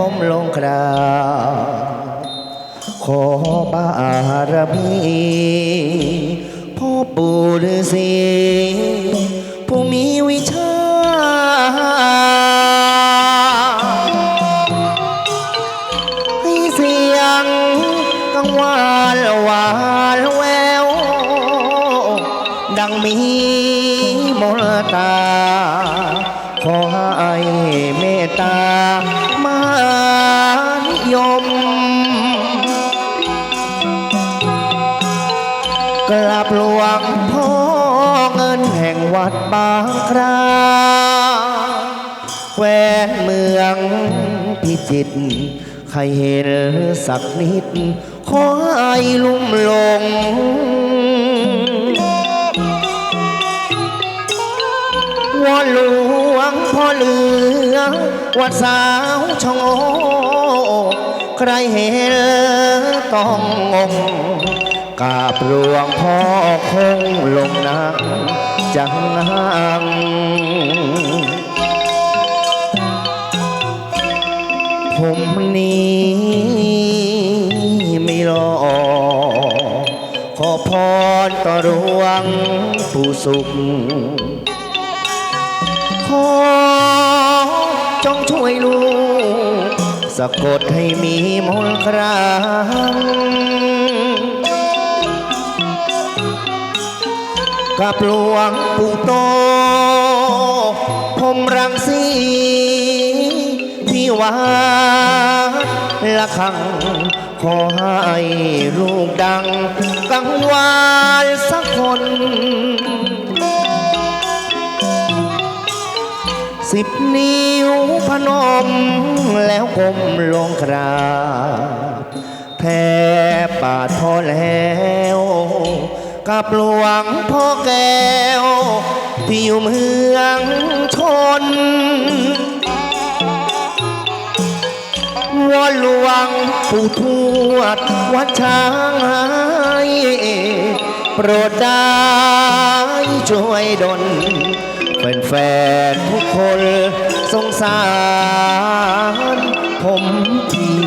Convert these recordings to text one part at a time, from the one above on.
แล้มลงกราขอบารมีพ่อปู่ฤาษีผู้มีวิชา ให้เสียงกังวานหวานแวว ดังมีมนตาขอ ครา แควนเมืองพิจิตรใครเห็นสักนิด ขอให้ลุ่มหลง วอนหลวงพ่อเหลือ วัดสาวชะโงใครเห็นต้องงง กาบหลวงพ่อคงลงนักจังหังผมนี้ไม่รอ ขอพรต่อหลวงผู้สุข ขอจงช่วยลูกสะกดให้มีมนต์คราง กับหลวงปู่โต ผมรังสีที่วัดละคัง ขอให้ลูกดัง กังวานสักคน สิบนิ้วพนม แล้วก้มลงกราบแทบบาทพอแล้ว กับหลวงพ่อแก้ว ที่อยู่เมืองชนวอนหลวงปู่ทวดวัดช้างให้โปรดได้ช่วยดลแฟนๆทุกคนสงสารผมที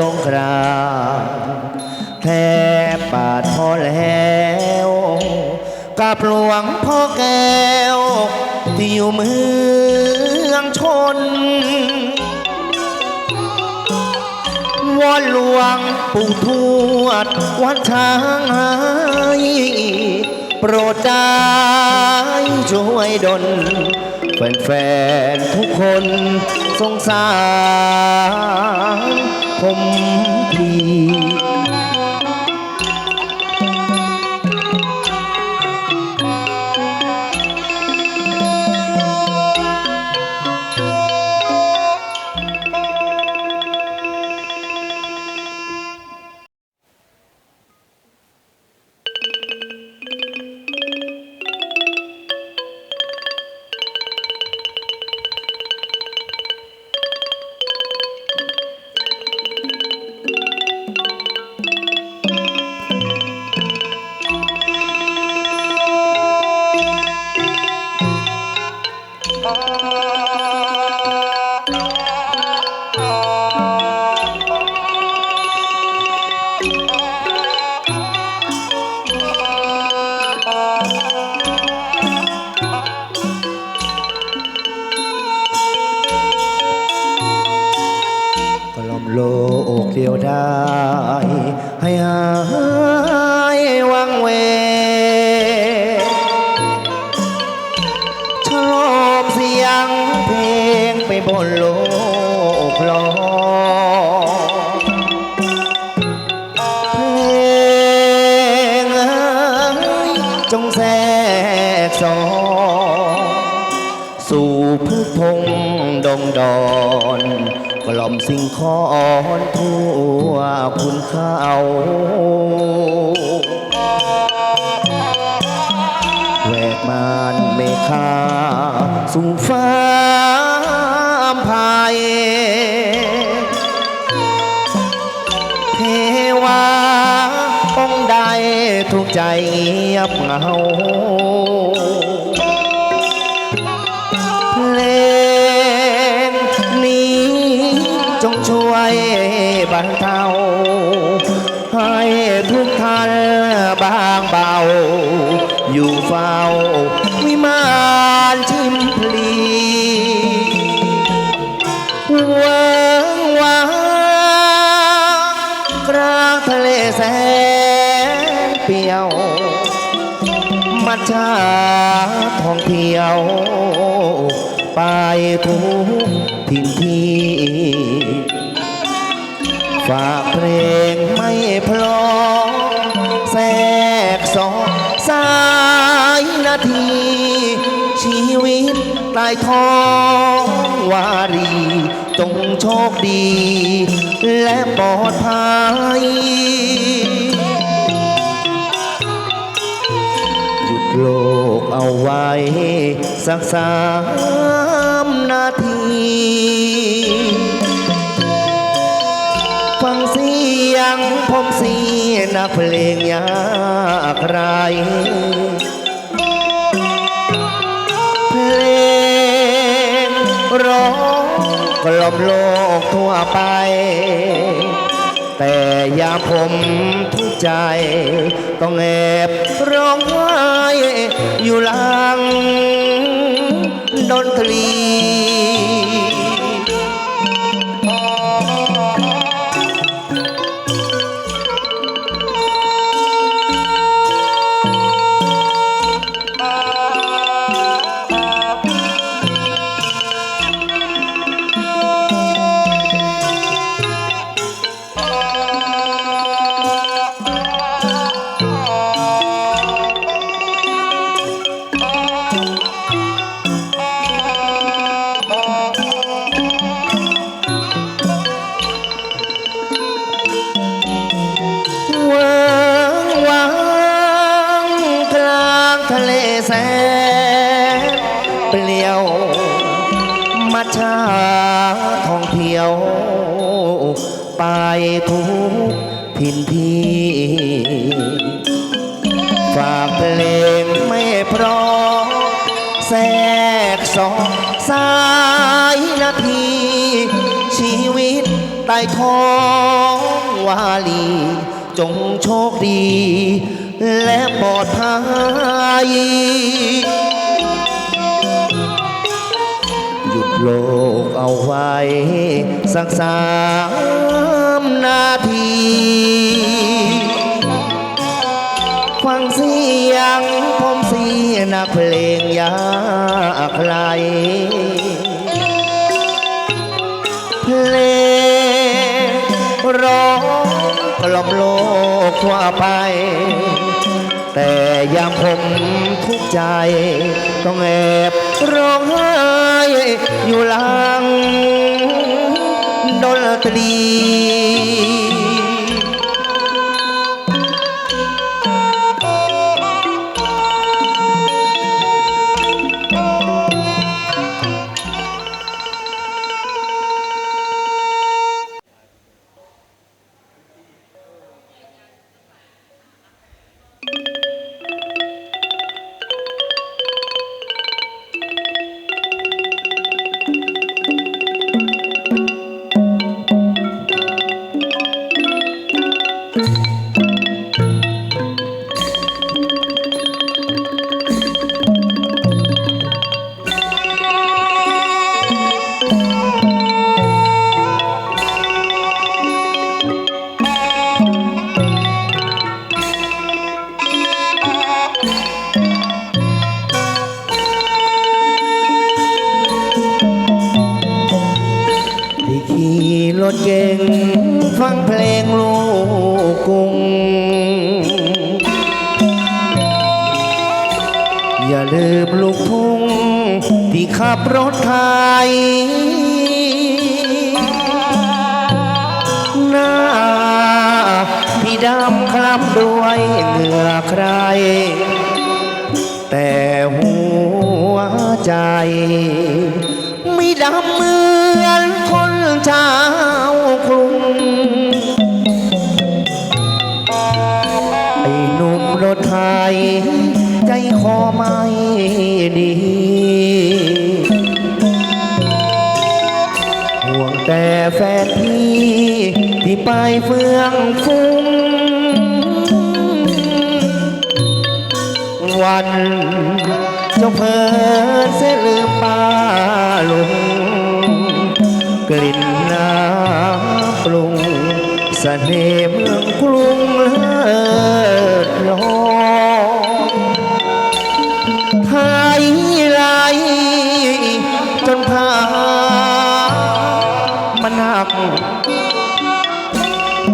ลงกราบแทบบาทพอแล้วกับหลวงพ่อแก้ว ที่อยู่เมืองชนวอนหลวงปู่ทวดวัดช้างให้โปรดได้ช่วยดลแฟนๆทุกคนสงสาร คมทีายวังเวฉลมเสียงเพลงไปบนโลกลอยเพลงเอ้ยจงแทรกสอสู่พืชพงดงดอน ล่อมสิ่งคอนทั่วคุณเขาแหวกมานเมฆาสู่ฟ้าพายเทวาองค์ใดทุกใจเงียบเหงา ช่วยบรรเทา ให้ทุกท่านบางเบา อยู่เฝ้า วิมานชิมพลีวิงวางกลางทะเลแสนเปียว มัจฉาท่องเที่ยว ไปทุกทินที่ ฝากเพลงไม่พลอแทรกสองสายนาที ชีวิตใต้ท้องวารี จงโชคดี และปลอดภัยหยุดโลกเอาไว้ สักสามนาที งผมเสียนักเพลงยากไรเพลงร้องกล่อมโลกทั่วไป แต่ยาผมทุกใจ ต้องแอบร้องไห้อยู่หลังดนตรี ยวมัชาท่องเที่ยว ไปทุกทินที่ฝากเพลงไม่พราะแทรกสองสายนาที ชีวิตใต้ท้องวาลี จงโชคดี และปลอดภัย โลกเอาไว้สักสามนาที ฟังเสียงผมเสียนักเพลงยากไกลเพลงร้องกล่อมโลกทั่วไปแต่ยามผมทุกข์ใจ ต้องแอบร้องไห้ อยู่หลังดนตรี ลูกทุ่งที่ขับรถไทย หน้าพี่ดำคล้ำด้วยเหงื่อใคร แต่หัวใจ ไม่ดำเหมือนคนชาวกรุงไอ้หนุ่มรถไทย คอไม่ดี ห่วงแต่แฟนพี่ที่ไปเฟื่องฟุ้งวันเจ้าเพลินเสียลืมป้าลุงกลิ่นน้ำปรุงสเสน่ห์เมืองกรุงเลิศลอย จนพามันหัก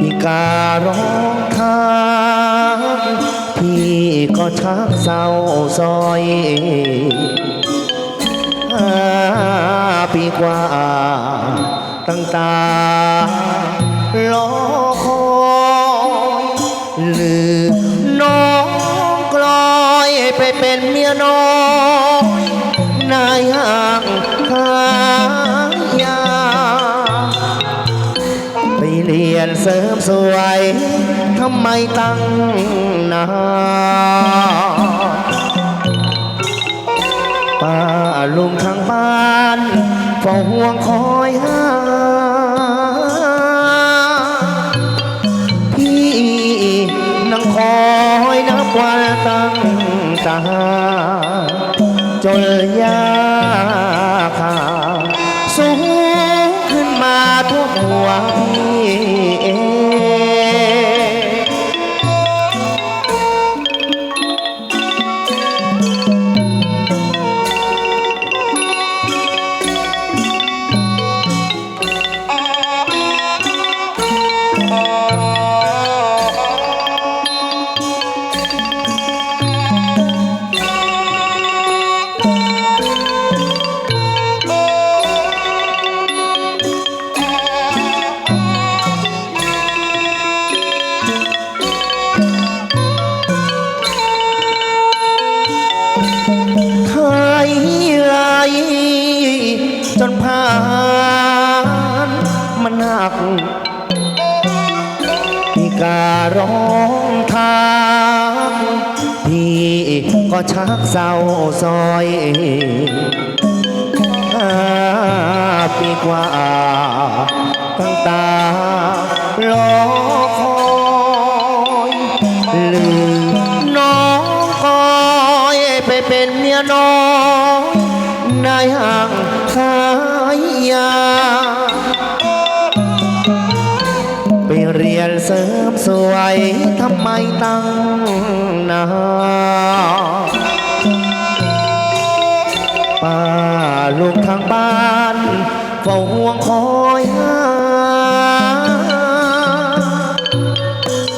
อีการ้องคางพี่ก็ชักเศร้าซอยห้าปีกว่าตั้งตารอคอยลืมน้องกลอยไปเป็นเมียน้อย สวยทำไมตั้งนาป้าลุงทางบ้านเฝ้าห่วงคอยหาพี่นั่งคอยนับวันตั้งตา จนผ่านมันหนักพี่การ้องทางพี่ก็ชักเศร้าซอยห้าปีกว่าตั้งตารอคอยลืมน้องคอยไปเป็นเมียน้อย ยา ไปเรียนเสริมสวยทำไมตั้งนานป้าลูกทางบ้านเฝ้าห่วงคอยหา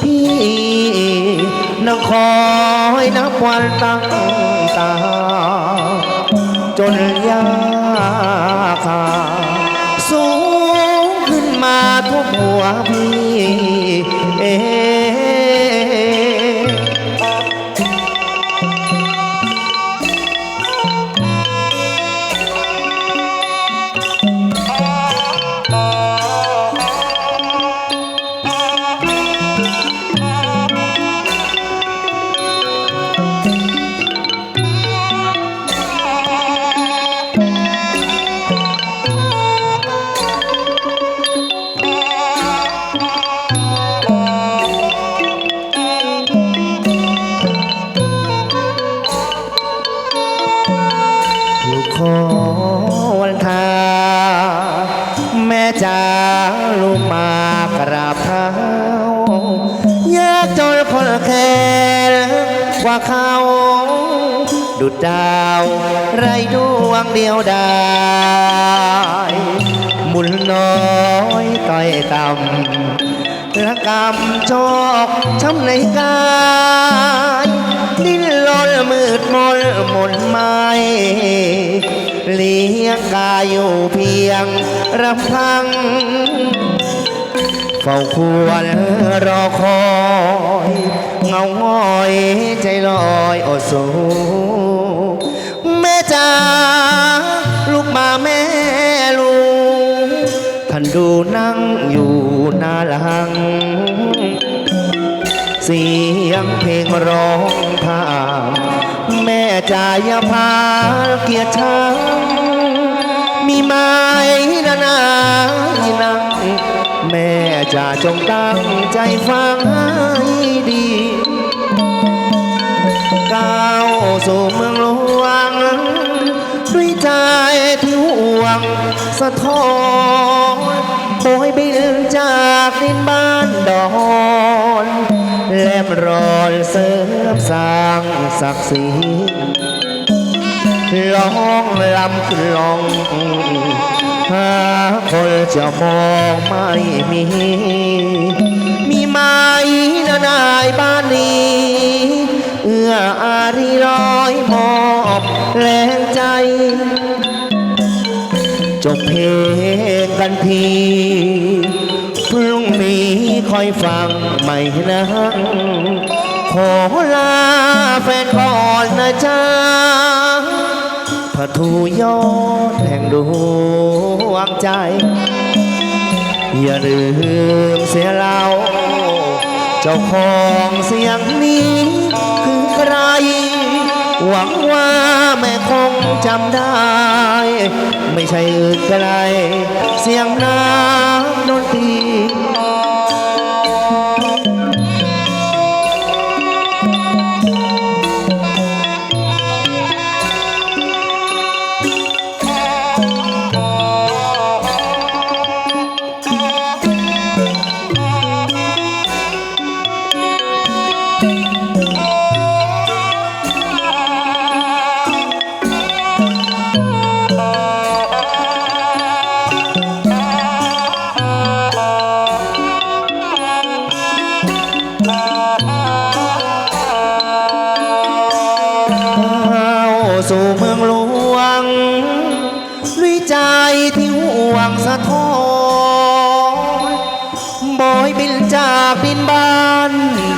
พี่นั่งคอยนับวันตั้งตา จนยา ทุกหัวพี่เอง ยากจนคนแค่กว่าเขา ดุดดาวไรดวงเดียวได้มุนน้อยตต้อยต่ำระกำโชคช้ำในกายดิ้นรนมืดมนหมนไม้เลี้ยงกายอยู่เพียงรำพัง เฝ้าควรรอคอยเงาง้อยใจลอยโอดสูแม่จ๋าลูกมาแม่ลูกท่านดูนั่งอยู่หน้าหลัง เสียงเพลงร้องพาแม่จ่ายาพาเกียรติชังมีไม้นานาที่นั่งแม่ จะจงตั้งใจฟังให้ดีก้าวสู่เมืองหลวงด้วยใจที่ห่วงสะท้อนโอยบินจากดินบ้านดอนแลมรอนเสริมสร้างศักดิ์ศรีร้องลำขึ้นลอง หาคนจะมองไม่มี มีไหมนะนายบ้านนี้ เอื้ออารีร้อยมอบแรงใจ จบเพลงกันทีพรุ่งนี้คอยฟังใหม่นะขอลาแฟนก่อนนะจ๊ะ พระทูยอดแห่งดวงใจ อย่าลืมเสียเรา เจ้าของเสียงนี้คือใคร หวังว่าแม่คงจำได้ ไม่ใช่อื่นไกลเสียงน้ำดนต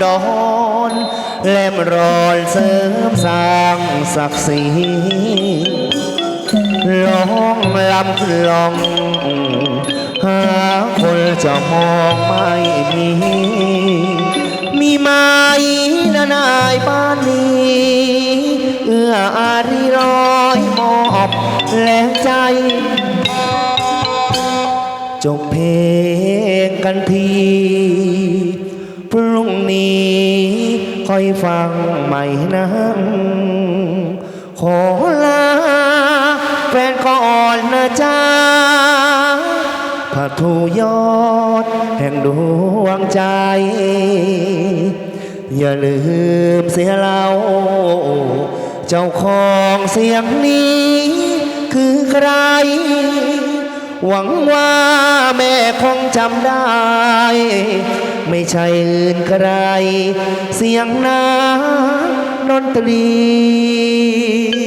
ดอนแลมรอนเสริมสร้างศักดิ์ศรีร้องลำขึ้นลอง หาคนจะมองไม่มี มีไหมนะนายบ้านนี้ เอื้ออารีร้อยมอบแรงใจ จบเพลงกันทีพรุ่ง นี้คอยฟังใหม่นะขอลาแฟนก่อนนะจ๊ะพระทูยอด แห่งดวงใจ อย่าลืมเสียเราเจ้าของเสียงนี้ คือใคร หวังว่าแม่คงจำได้ ไม่ใช่อื่นใคร เสียงน้ำดนตรี